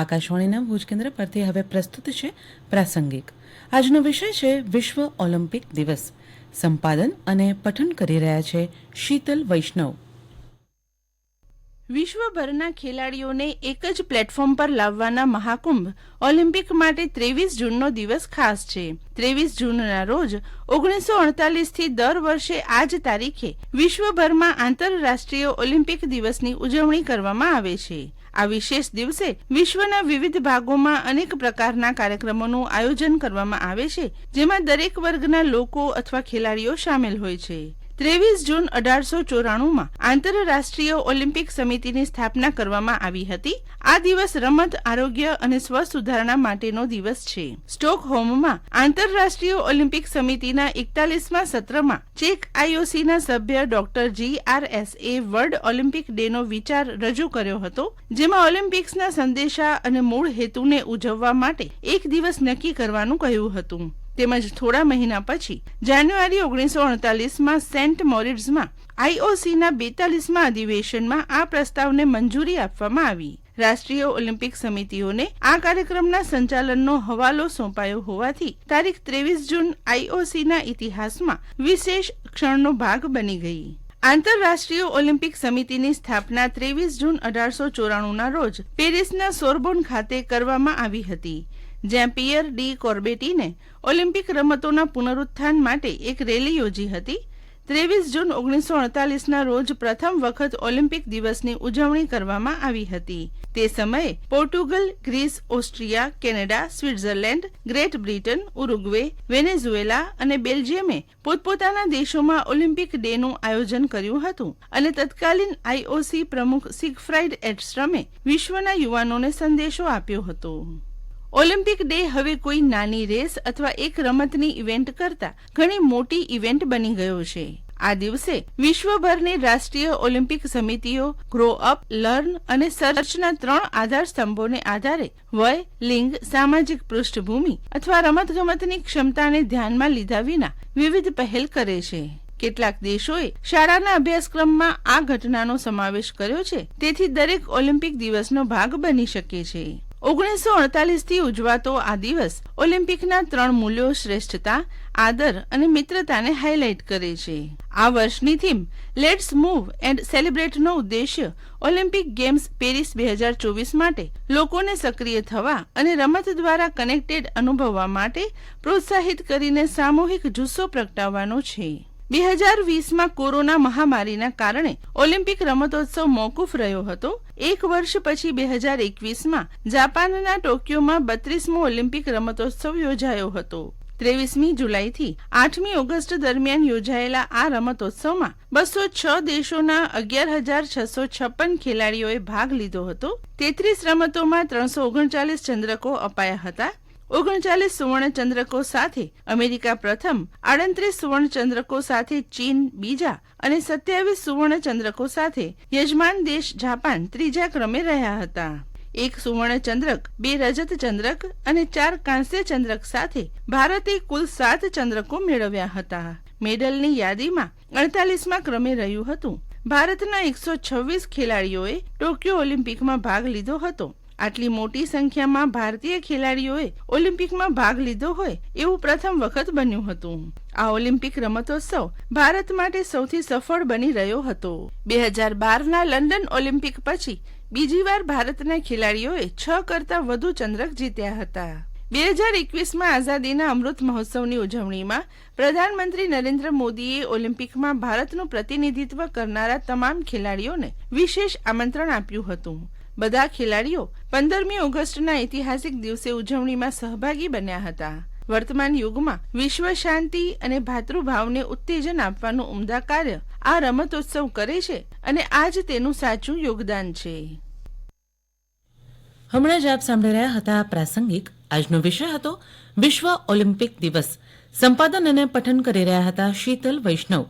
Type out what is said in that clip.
આકાશવાણીના ભુજ કેન્દ્ર પરથી હવે પ્રસ્તુત છે પ્રાસંગિક. આજનો વિષય છે વિશ્વ ઓલિમ્પિક દિવસ. સંપાદન અને પઠન કરી રહ્યા છે શીતલ વૈષ્ણવ. વિશ્વભરના ખેલાડીઓને એક જ પ્લેટફોર્મ પર લાવવાના મહાકુંભ ઓલિમ્પિક માટે ત્રેવીસ જૂનનો દિવસ ખાસ છે. ત્રેવીસ જૂનના રોજ ઓગણીસો અડતાલીસથી દર વર્ષે આ જ તારીખે વિશ્વભરમાં આંતરરાષ્ટ્રીય ઓલિમ્પિક દિવસની ઉજવણી કરવામાં આવે છે. આ વિશેષ દિવસે વિશ્વના વિવિધ ભાગોમાં અનેક પ્રકારના કાર્યક્રમોનું આયોજન કરવામાં આવે છે, જેમાં દરેક વર્ગના લોકો અથવા ખેલાડીઓ સામેલ હોય છે. ત્રેવીસ જૂન અઢારસો ચોરાણુંમાં આંતરરાષ્ટ્રીય ઓલિમ્પિક સમિતિની સ્થાપના કરવામાં આવી હતી. આ દિવસ રમત, આરોગ્ય અને સ્વ સુધારણા માટેનો દિવસ છે. સ્ટોકહોમમાં આંતરરાષ્ટ્રીય ઓલિમ્પિક સમિતિના એકતાલીસમાં સત્રમાં ચેક આઈઓસીના સભ્ય doctor G R S A world Olympic ડેનો વિચાર રજૂ કર્યો હતો, જેમાં ઓલિમ્પિક્સના સંદેશા અને મૂળ હેતુને ઉજવવા માટે એક દિવસ નક્કી કરવાનું કહ્યું હતું. તેમજ થોડા મહિના પછી જાન્યુઆરી ઓગણીસો અડતાલીસમાં સેન્ટ મોરિટ્સમાં આઈઓસીના બેતાલીસમાં અધિવેશનમાં આ પ્રસ્તાવને મંજૂરી આપવામાં આવી. રાષ્ટ્રીય ઓલિમ્પિક સમિતિઓને આ કાર્યક્રમના સંચાલનનો હવાલો સોંપાયો હોવાથી તારીખ ત્રેવીસ જૂન આઈઓસીના ઇતિહાસમાં વિશેષ ક્ષણનો ભાગ બની ગઈ. આંતરરાષ્ટ્રીય ઓલિમ્પિક સમિતિની સ્થાપના ત્રેવીસ જૂન અઢારસો ચોરાણુંના રોજ પેરિસના સોરબોન ખાતે કરવામાં આવી હતી. જ્યાં પિયર ડી કોર્બેટીને ઓલિમ્પિક રમતોના પુનરુત્થાન માટે એક રેલી યોજી હતી. ત્રેવીસ જૂન ઓગણીસો અડતાલીસના રોજ પ્રથમ વખત ઓલિમ્પિક દિવસની ઉજવણી કરવામાં આવી હતી. તે સમયે Portugal, Greece, Austria, Canada, Switzerland, Great Britain, Uruguay, Venezuela અને બેલ્જિયમે પોતપોતાના દેશોમાં ઓલિમ્પિક ડેનું આયોજન કર્યું હતું અને તત્કાલીન આઈઓસી પ્રમુખ સિગફ્રાઇડ એડસ્ટ્રમે વિશ્વના યુવાનોને સંદેશો આપ્યો હતો. ઓલિમ્પિક ડે હવે કોઈ નાની રેસ અથવા એક રમતની ઇવેન્ટ કરતા ઘણી મોટી ઇવેન્ટ બની ગયો છે. આ દિવસે વિશ્વભરની રાષ્ટ્રીય ઓલિમ્પિક સમિતિઓ ગ્રો અપ લર્ન અને સર્ચના ત્રણ આધાર સ્તંભોને આધારે વય, લિંગ, સામાજિક પૃષ્ઠભૂમિ અથવા રમતગમતની ક્ષમતાને ધ્યાનમાં લીધા વિના વિવિધ પહેલ કરે છે. કેટલાક દેશોએ શાળાના અભ્યાસક્રમમાં આ ઘટનાનો સમાવેશ કર્યો છે. તેથી દરેક ઓલિમ્પિક દિવસનો ભાગ બની શકે છે. ઓગણીસો અડતાલીસથી ઉજવાતો આ દિવસ ઓલિમ્પિકના ત્રણ મૂલ્યો શ્રેષ્ઠતા, આદર અને મિત્રતાને હાઇલાઇટ કરે છે. આ વર્ષની થીમ લેટ્સ મૂવ એન્ડ સેલિબ્રેટનો ઉદ્દેશ્ય ઓલિમ્પિક ગેમ્સ પેરિસ બે હજાર ચોવીસ માટે લોકોને સક્રિય થવા અને રમત દ્વારા કનેક્ટેડ અનુભવવા માટે પ્રોત્સાહિત કરીને સામૂહિક જુસ્સો પ્રગટાવવાનો છે. બે હજાર વીસમાં કોરોના મહામારીના કારણે ઓલિમ્પિક રમતોત્સવ મોકૂફ રહ્યો હતો. એક વર્ષ પછી બે હજાર એકવીસમાં જાપાનના ટોક્યોમાં બત્રીસમો ઓલિમ્પિક રમતોત્સવ યોજાયો હતો. ત્રેવીસમી જુલાઈથી આઠમી ઓગસ્ટ દરમિયાન યોજાયેલા આ રમતોત્સવમાં બસો છ દેશોના અગિયાર હજાર છસો છપ્પન ખેલાડીઓએ ભાગ લીધો હતો. તેત્રીસ રમતોમાં ત્રણસો ઓગણચાલીસ ચંદ્રકો અપાયા હતા. ઓગણચાલીસ સુવર્ણ ચંદ્રકો સાથે અમેરિકા પ્રથમ, આડત્રીસ સુવર્ણ ચંદ્રકો સાથે ચીન બીજા અને સત્યાવીસ સુવર્ણ ચંદ્રકો સાથે યજમાન દેશ જાપાન ત્રીજા ક્રમે રહ્યા હતા. એક સુવર્ણ ચંદ્રક બે રજત ચંદ્રક અને ચાર કાંસ્ય ચંદ્રક સાથે ભારતે કુલ સાત ચંદ્રકો મેળવ્યા હતા. મેડલની યાદીમાં અડતાલીસમાં ક્રમે રહ્યું હતું. ભારતના એકસો છવ્વીસ ખેલાડીઓએ ટોક્યો ઓલિમ્પિકમાં ભાગ લીધો હતો. આટલી મોટી સંખ્યામાં ભારતીય ખેલાડીઓએ ઓલિમ્પિકમાં ભાગ લીધો હોય એવું પ્રથમ વખત બન્યું હતું. આ ઓલિમ્પિક રમતોત્સવ ભારત માટે સૌથી સફળ બની રહ્યો હતો. બે હજાર બારના લંડન ઓલિમ્પિક પછી બીજી વાર ભારતના ખેલાડીઓએ છ કરતા વધુ ચંદ્રક જીત્યા હતા. બે હજાર એકવીસમાં આઝાદીના અમૃત મહોત્સવની ઉજવણીમાં પ્રધાનમંત્રી નરેન્દ્ર મોદીએ ઓલિમ્પિકમાં ભારતનું પ્રતિનિધિત્વ કરનારા તમામ ખેલાડીઓને વિશેષ આમંત્રણ આપ્યું હતું. બધા ખેલાડીઓ પંદરમી ઓગસ્ટના ઐતિહાસિક દિવસે ઉજવણીમાં સહભાગી બન્યા હતા. વર્તમાન યુગમાં વિશ્વ શાંતિ અને ભાતૃભાવને ઉત્તેજન આપવાનું ઉમદા કાર્ય આ રમતોત્સવ કરે છે અને આજ તેનું સાચું યોગદાન છે. હમણાં જ આપ સાંભળી રહ્યા હતા પ્રાસંગિક. આજનો વિષય હતો વિશ્વ ઓલિમ્પિક દિવસ. સંપાદન અને પઠન કરી રહ્યા હતા શીતલ વૈષ્ણવ.